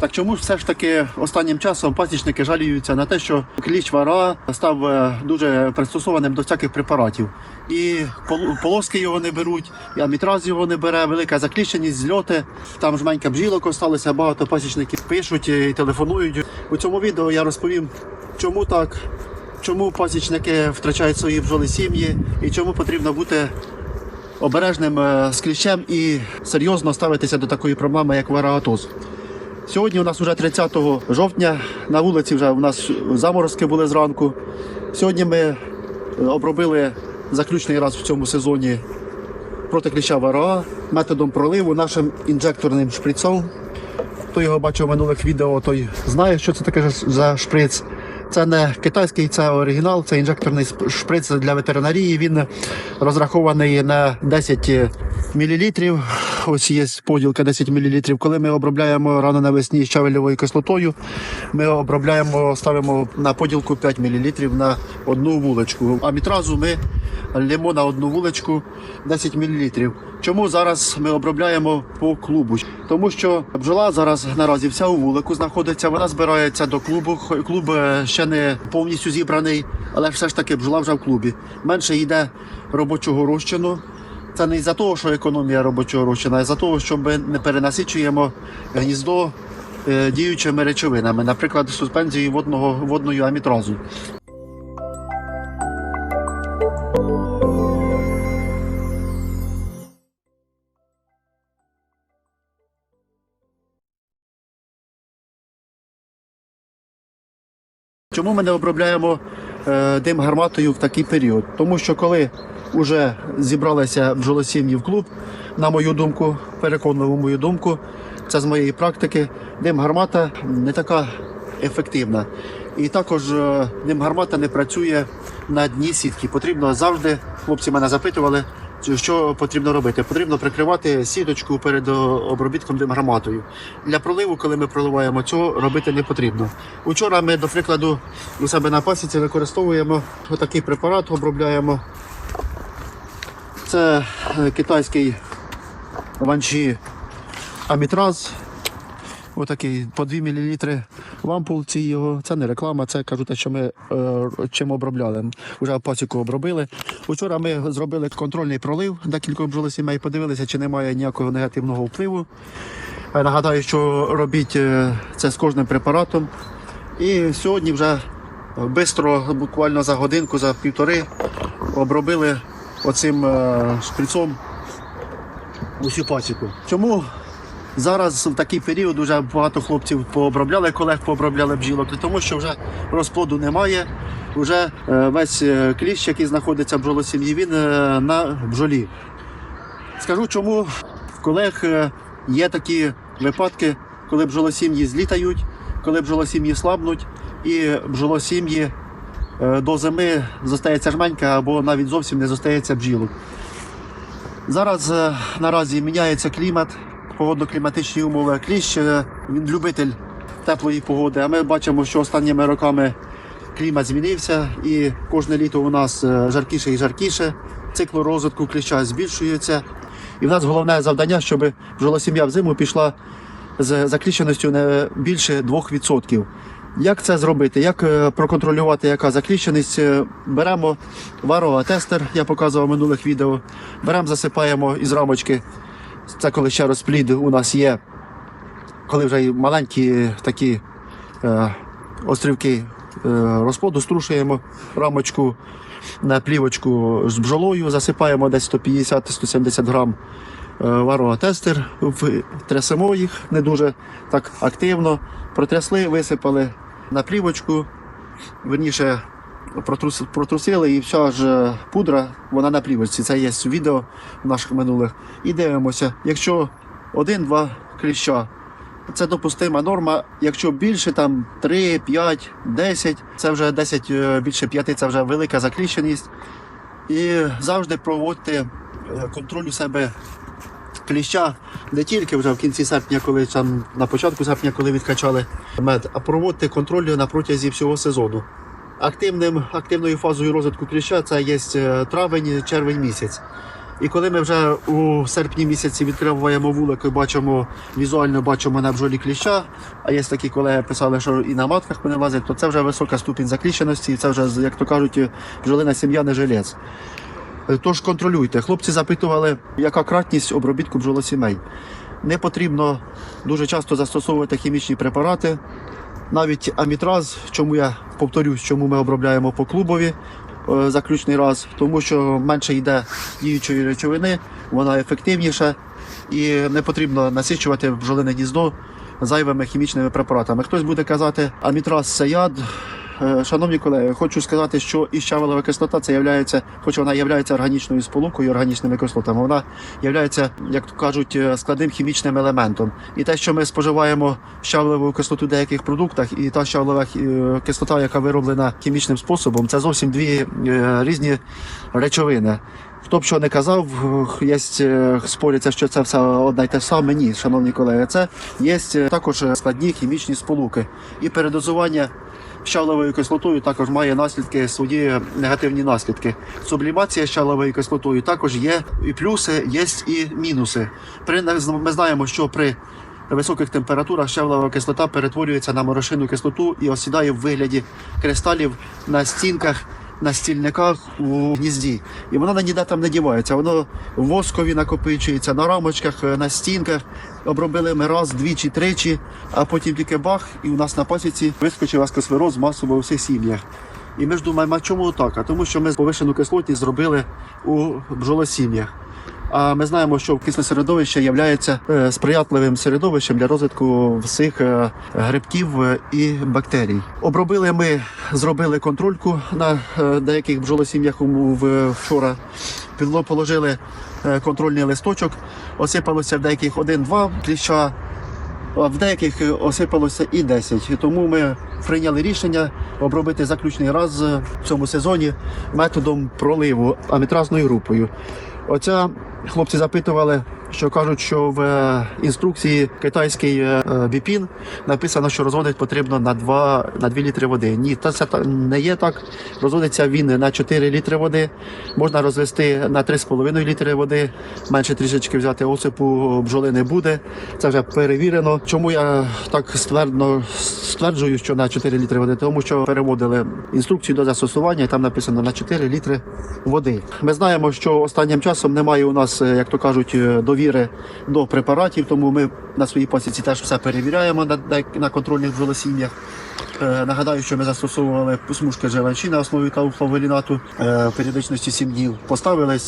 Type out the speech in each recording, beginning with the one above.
Так чому ж все ж таки останнім часом пасічники жаліються на те, що кліщ вара став е, дуже пристосованим до всяких препаратів. І полоски його не беруть, і амітраз його не бере, велика закліщеність, зльоти. Там жменька бджілок осталося, багато пасічників пишуть і телефонують. У цьому відео я розповім, чому так, чому пасічники втрачають свої бджоли сім'ї і чому потрібно бути обережним е, з кліщем і серйозно ставитися до такої проблеми, як вараатоз. Сьогодні у нас вже 30 жовтня. На вулиці вже у нас заморозки були зранку. Сьогодні ми е, обробили заключний раз в цьому сезоні проти кліща вара методом проливу нашим інжекторним шприцом. Хто його бачив в минулих відео, той знає, що це таке за шприц. Це не китайський, це оригінал, це інжекторний шприц для ветеринарії. Він розрахований на 10 мл. Ось є поділка 10 мл. Коли ми обробляємо рано навесні з щавельовою кислотою, ми обробляємо, ставимо на поділку 5 мл на одну вуличку. А мітразу ми лємо на одну вуличку 10 мл. Чому зараз ми обробляємо по клубу? Тому що бджола зараз наразі вся у вулику знаходиться, вона збирається до клубу. Клуб е, ще не повністю зібраний, але все ж таки бджола вже в клубі. Менше йде робочого розчину. Це не із-за того, що економія робочого розчину, а із-за того, що ми не перенасичуємо гніздо е, діючими речовинами, наприклад, суспензією водного водною амітразу. Чому ми не обробляємо е, дим гарматою в такий період? Тому що коли вже зібралися бджолосім'ї в клуб, на мою думку, переконливу мою думку, це з моєї практики, дим гармата не така ефективна. І також е, дим гармата не працює на дні сітки. Потрібно завжди, хлопці мене запитували, що потрібно робити. Потрібно прикривати сіточку перед е, обробітком дим гарматою. Для проливу, коли ми проливаємо, цього робити не потрібно. Учора ми, до прикладу, у себе на пасіці використовуємо отакий препарат, обробляємо. Це е, китайський ванші амітраз. Отакий по 2 мл в ампулці його. Це не реклама, це кажу те, що ми е, чим обробляли. Уже пасіку обробили. Учора ми зробили контрольний пролив декількох бджолосімей, подивилися, чи немає ніякого негативного впливу. Е, Нагадаю, що робіть е, це з кожним препаратом. І сьогодні вже швидко, буквально за годинку, за півтори, обробили оцим е, шприцом усю пасіку. Чому зараз в такий період вже багато хлопців пообробляли, колег пообробляли бджілок? Тому що вже розплоду немає. Вже е, весь е, кліщ, який знаходиться в бджолосім'ї, він е, на бджолі. Скажу, чому в колег є такі випадки, коли бджолосім'ї злітають, коли бджолосім'ї слабнуть, і бджолосім'ї до зими зостається жменька або навіть зовсім не зостається бджілок. Зараз е, наразі міняється клімат, погодно-кліматичні умови. Кліщ е, він любитель теплої погоди. А ми бачимо, що останніми роками клімат змінився, і кожне літо у нас е, жаркіше і жаркіше. Цикл розвитку кліща збільшується. І в нас головне завдання, щоб бджолосім'я взиму пішла з закліщеністю не більше 2%. Як це зробити? Як е, проконтролювати, яка закліщеність? Е, Беремо вароатестер, я показував в минулих відео. Беремо, засипаємо із рамочки. Це коли ще розплід у нас є, коли вже маленькі такі е, острівки е, розплоду, струшуємо рамочку на плівочку з бджолою, засипаємо десь 150-170 грам е, вароатестер, в- трясемо їх не дуже так активно, протрясли, висипали на плівочку, верніше протрус, протрусили і вся ж е, пудра, вона на плівочці. Це є відео в наших минулих. І дивимося, якщо один-два кліща. Це допустима норма. Якщо більше там 3, 5, 10, це вже 10 е, більше 5 це вже велика закліщеність. І завжди проводьте е, контроль у себе кліща не тільки вже в кінці серпня, коли там на початку серпня, коли відкачали мед, а проводьте контроль на протязі всього сезону. Активним, активною фазою розвитку кліща це є е, травень, червень місяць. І коли ми вже у серпні місяці відкриваємо вулик і бачимо візуально бачимо на бджолі кліща, а є такі колеги писали, що і на матках вони лазять, то це вже висока ступінь закліщеності, і це вже, як то кажуть, бджолина сім'я не жилець. Тож контролюйте. Хлопці запитували, яка кратність обробітку бджолосімей. Не потрібно дуже часто застосовувати хімічні препарати. Навіть амітраз, чому я повторюсь, чому ми обробляємо по клубові е, заключний раз, тому що менше йде діючої речовини, вона ефективніша і не потрібно насичувати бджолине гніздо зайвими хімічними препаратами. Хтось буде казати, амітраз це яд. Е, Шановні колеги, хочу сказати, що і щавелева кислота це являється, хоч вона є органічною сполукою, органічними кислотами, вона є, як кажуть, е, складним хімічним елементом. І те, що ми споживаємо щавелеву кислоту в деяких продуктах, і та щавелева е, кислота, яка вироблена хімічним способом, це зовсім дві різні речовини. Хто б що не казав, є споряться, що це все одне й те саме. Ні, шановні колеги, це є також складні хімічні сполуки. І передозування щавловою кислотою також має наслідки свої негативні наслідки. Сублімація щавловою кислотою також є і плюси, є і мінуси. При ми знаємо, що при високих температурах щавлова кислота перетворюється на морошину кислоту і осідає в вигляді кристалів на стінках. На стільниках у гнізді, і воно ніде там не дівається. Воно в воскові накопичується на рамочках, е, на стінках. Обробили ми раз, двічі, тричі, а потім тільки бах, і у нас на пасіці вискочив аскосфероз масово у всіх сім'ях. І ми ж думаємо, чому так? А тому що ми повишену кислотність зробили у бджолосім'ях. А ми знаємо, що кисле середовище є сприятливим середовищем для розвитку всіх е, грибків е, і бактерій. Обробили ми, зробили контрольку на е, деяких бджолосім'ях вчора. Підло положили е, контрольний листочок, осипалося в деяких один-два кліща, а в деяких е, осипалося і 10. Тому ми прийняли рішення обробити заключний раз е, в цьому сезоні методом проливу амітразною групою. Оця хлопці запитували, що кажуть, що в е, інструкції китайський е, е, біпін написано, що розводити потрібно на 2, на 2 літри води. Ні, це не є так. Розводиться він на 4 літри води. Можна розвести на 3,5 літри води. Менше трішечки взяти осипу бджоли не буде. Це вже перевірено. Чому я так ствердно стверджую, що на 4 літри води? Тому що переводили інструкцію до застосування, і там написано на 4 літри води. Ми знаємо, що останнім часом немає у нас, е, як то кажуть, е, довіри до препаратів, тому ми на своїй посіці теж все перевіряємо на, на контрольних бджолосім'ях. Е, Нагадаю, що ми застосовували смужки желанчі на основі кауфлавелінату е, періодичності 7 днів. Поставили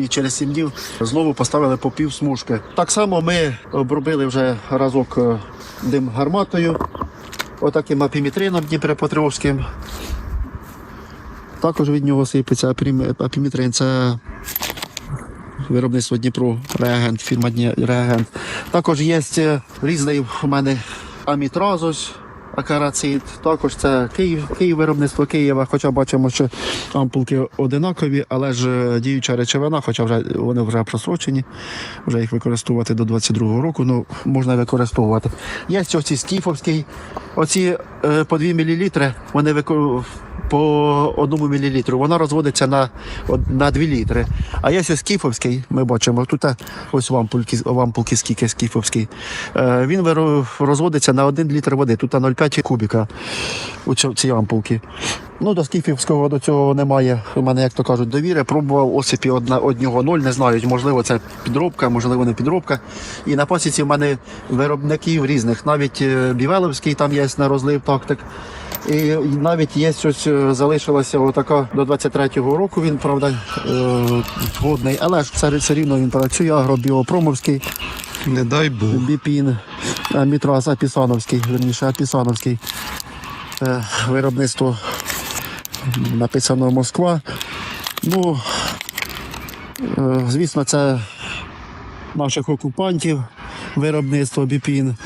і через 7 днів знову поставили по пів смужки. Так само ми обробили вже разок е, дим гарматою, отаким апімітрином Дніпропетровським. Також від нього сипеться апімітрин. Це виробництво Дніпро, реагент, фірма реагент. Також є е, різний у мене амітразос, акарацит. Також це Київ, Київ виробництво Києва, хоча бачимо, що ампулки одинакові, але ж е, діюча речовина, хоча вже вони вже просрочені, вже їх використовувати до 22-го року, ну можна використовувати. Є оці скіфовський, оці е, по 2 мл, вони вико- по 1 мл. Вона розводиться на, на 2 літри. А є ось скіфовський, ми бачимо, тут ось в ампульки, в ампулки скільки скіфовський. Е, Він розводиться на 1 літр води, тут 0,5 кубіка у ці ампулки. Ну, до скіфівського до цього немає. У мене, як то кажуть, довіри. Пробував осипі одна, одного ноль, не знаю, можливо, це підробка, можливо, не підробка. І на пасіці в мене виробників різних. Навіть е, Бівеловський там є на розлив тактик. І навіть є щось е, залишилося отака до 23-го року. Він правда е, водний, але ж все, все рівно він працює. Агробіопромовський, Не дай Бог. біпін, мітраз Апісановський, верніше Апісановський. Виробництво написано Москва. Ну, е, звісно, це наших окупантів, виробництво Біпін.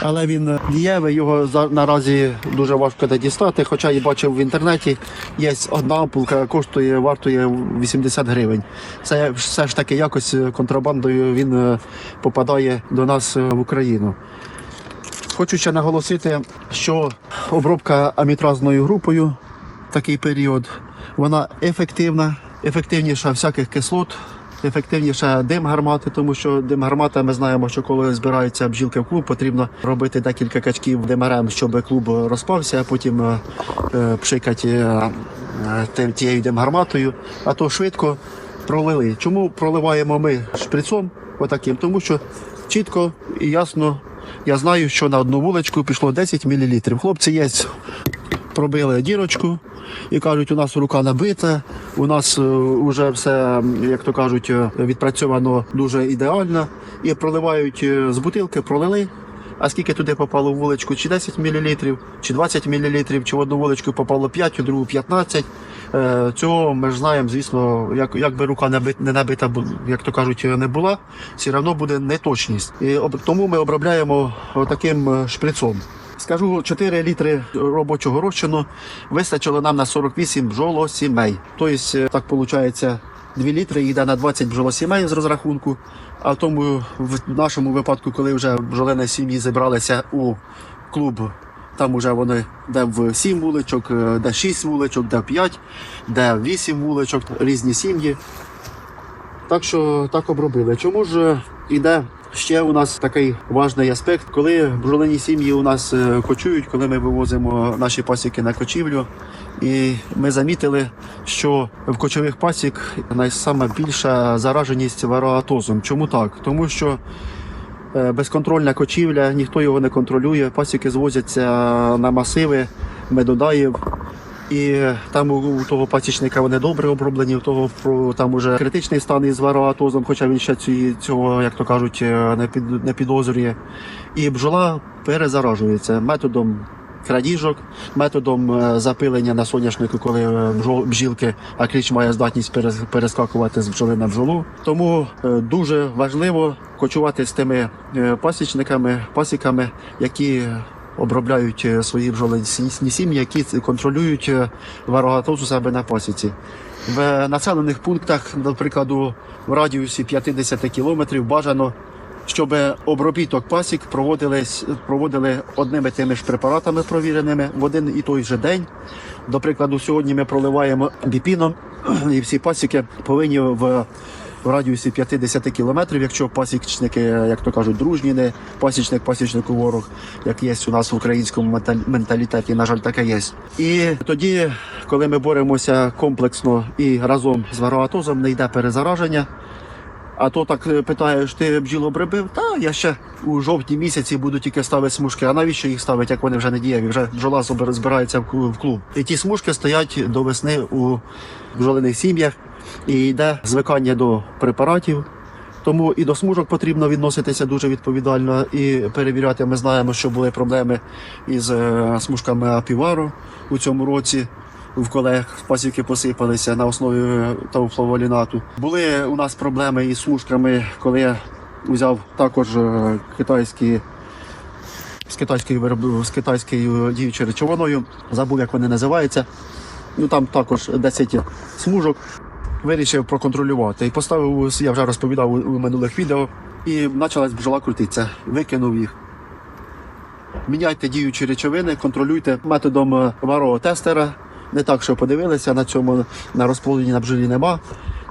Але він дієвий, його наразі дуже важко дістати. Хоча я бачив в інтернеті, є одна ампулка, коштує, вартує 80 гривень. Це все ж таки якось контрабандою він е, попадає до нас е, в Україну. Хочу ще наголосити, що обробка амітразною групою такий період вона ефективна, ефективніша всяких кислот, ефективніше дим гармати, тому що дим гармата, ми знаємо, що коли збираються бджілки в клуб, потрібно робити декілька качків димарем, щоб клуб розпався, а потім е, е, пшикати е, тією димгарматою, а то швидко пролили. Чому проливаємо ми шприцом отаким? Тому що чітко і ясно я знаю, що на одну вуличку пішло 10 мл. Хлопці є пробили дірочку і кажуть, у нас рука набита, у нас вже все, як то кажуть, е, відпрацьовано дуже ідеально. І проливають е, з бутилки, пролили. А скільки туди попало в вуличку? Чи 10 мл, чи 20 мл, чи в одну вуличку попало 5, у другу 15. Е, Цього ми ж знаємо, звісно, як, як би рука не набита, як то кажуть, не була, все одно буде неточність. І тому ми обробляємо таким е, шприцом. Скажу, 4 літри робочого розчину вистачило нам на 48 бджолосімей. Тобто, е, так виходить, 2 літри йде на 20 бджолосімей з розрахунку. А тому в нашому випадку, коли вже бджолини сім'ї зібралися у клуб, там вже вони де в 7 вуличок, е, де 6 вуличок, де 5, де 8 вуличок, різні сім'ї. Так що так обробили. Чому ж іде ще у нас такий важний аспект, коли бджолині сім'ї у нас е, кочують, коли ми вивозимо наші пасіки на кочівлю. І ми замітили, що в кочових пасік найсаме більша зараженість вароатозом. Чому так? Тому що е, безконтрольна кочівля, ніхто його не контролює, пасіки звозяться на масиви медодаїв. І там у, того пасічника вони добре оброблені, у того там уже критичний стан із вароатозом, хоча він ще цього, як то кажуть, е, не, під, не підозрює. І бджола перезаражується методом крадіжок, методом е, запилення на соняшнику, коли е, бджілки, а кліч має здатність перескакувати з бджоли на бджолу. Тому дуже важливо кочувати з тими пасічниками, пасіками, які обробляють е, свої бджолині сім'ї, які контролюють е, варогатоз у себе на пасіці. В населених пунктах, наприклад, в радіусі 50 кілометрів бажано, щоб обробіток пасік проводили одними тими ж препаратами провіреними в один і той же день. До прикладу, сьогодні ми проливаємо біпіном, і всі пасіки повинні в в радіусі 50 кілометрів, якщо пасічники, як то кажуть, дружні, не пасічник, пасічнику ворог, як є у нас в українському менталітеті, на жаль, таке є. І тоді, коли ми боремося комплексно і разом з вароатозом, не йде перезараження. А то так е, питаєш, ти бджіл обробив? Та я ще у жовтні місяці буду тільки ставити смужки. А навіщо їх ставити, як вони вже не дієві? Вже бджола збир- збирається в клуб. І ті смужки стоять до весни у бджолиних сім'ях і йде звикання до препаратів. Тому і до смужок потрібно відноситися дуже відповідально і перевіряти. Ми знаємо, що були проблеми із е, смужками апівару у цьому році. В колег пасіки посипалися на основі е, тауфловолінату. Були у нас проблеми із смужками, коли я взяв також е, китайські з китайською з китайською діючою речовиною. Забув, як вони називаються. Ну там також 10 смужок. Вирішив проконтролювати і поставив, я вже розповідав у, минулих відео, і почалась бджола крутитися. Викинув їх. Міняйте діючі речовини, контролюйте методом варого варового тестера. Не так, що подивилися на цьому на розплоді на бджолі нема.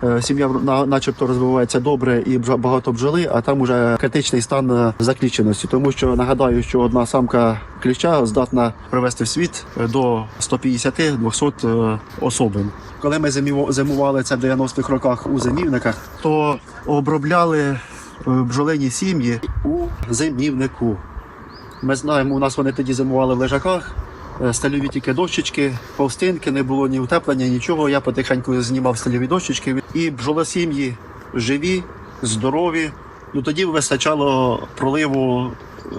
Е, Сім'я начебто розвивається добре і багато бджоли, а там уже критичний стан е, закліченості. Тому що нагадаю, що одна самка кліща здатна привести в світ е, до 150-200 е, особин. Коли ми зимували це в 90-х роках у зимівниках, то обробляли бджолині сім'ї у зимівнику. Ми знаємо, у нас вони тоді зимували в лежаках, стальові тільки дощечки, повстинки, не було ні утеплення, нічого. Я потихеньку знімав стальові дощечки. І бджолосім'ї живі, здорові. Ну тоді вистачало проливу е,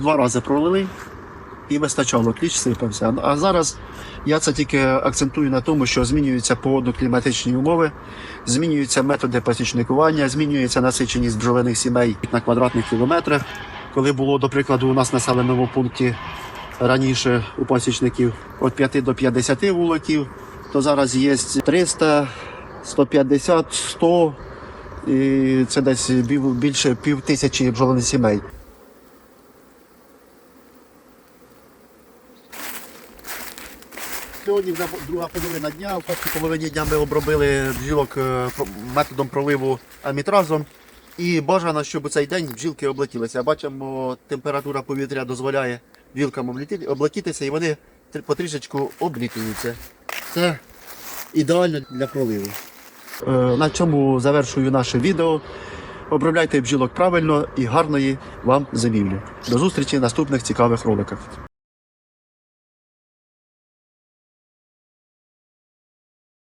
два рази пролили і вистачало, кліч сипався. А зараз я це тільки акцентую на тому, що змінюються погодно-кліматичні умови, змінюються методи пасічникування, змінюється насиченість бджолиних сімей на квадратних кілометрах. Коли було, до прикладу, у нас в населеному пункті раніше у пасічників від 5 до 50 вуликів, то зараз є 300, 150, 100, і це десь більше пів тисячі бджолиних сімей. Сьогодні вже друга половина дня. В першій половині дня ми обробили бджілок е, методом проливу амітразом. І бажано, щоб у цей день бджілки облетілися. Бачимо, температура повітря дозволяє облеті- облетітися і вони тр- потрішечку облітуються. Це ідеально для проливу. Е, На цьому завершую наше відео. Обробляйте бджілок правильно і гарної вам зимівлі. До зустрічі в наступних цікавих роликах.